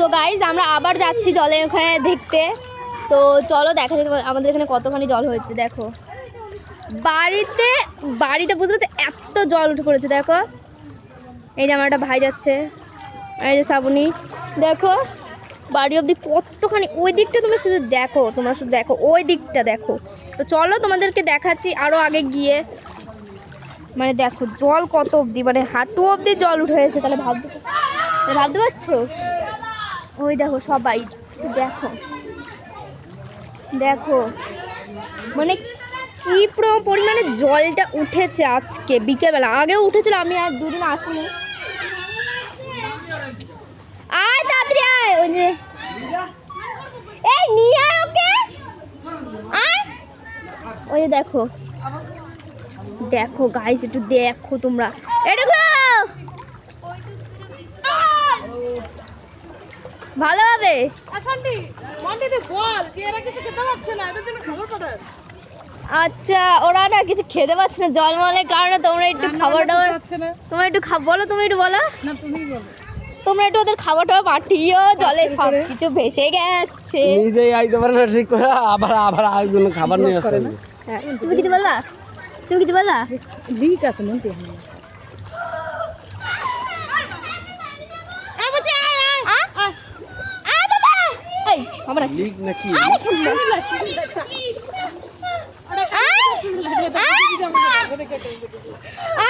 So guys আমরা আবার যাচ্ছি জলের ওখানে দেখতে। তো চলো দেখা যাক আমাদের এখানে কতখানি জল হয়েছে, দেখো। বাড়িতে বাড়িতে বুঝতে পারছ, এত জল উঠে পড়েছে, দেখো। এই যে আমার একটা ভাই যাচ্ছে, এই যে শ্রাবণী। দেখো, বাড়ি অবধি কতখানি, ওই দিকটা তুমি শুধু দেখো, তোমরা শুধু দেখো, ওই দিকটা দেখো। তো চলো তোমাদেরকে দেখাচ্ছি আরও আগে গিয়ে। মানে দেখো, জল কত অবধি মানে হাঁটু অবধি জল উঠে গেছে, তাহলে ভাবতে ভাবতে পারছ? ওই দেখো সবাই, দেখো। দেখো। মানে কি পুরো পরিমাণে জলটা উঠেছে আজকে, বিকেলবেলা। আগেও উঠেছিল, আমি আর দুদিন আসিনি। আয় তাড়াতাড়ি আয়, ওই যে। এই, নিয়ে ওকে। ওই দেখো। দেখো গাইস একটু দেখো তোমরা। এটা ভালো হবে। শান্তি মন্দিরে বল যে এরা কিছু খেতে পারছে না এদের জন্য খাবার পাঠান। আচ্ছা ওরা না কিছু খেতে পাচ্ছে না জল জলমলের কারণে তোমরা একটু খাবার দাবার তোমরা একটু খা বলো তুমি একটু বলো। না তুমিই বলো। তোমরা একটু ওদের খাবার টাবার পাঠিও জলে সব কিছু ভেসে গেছে। নিজেই আইতে পারে না ঠিক করে আবার আবার আরেকজন খাবার নিয়ে আসতে হ্যাঁ, তুমি কিছু বললা তুমি কিছু বললা লিক আছে মন্টি আয় বলছি আয় আয় আয় আয় বাবা নাকি আরে খেলনা আয় আয়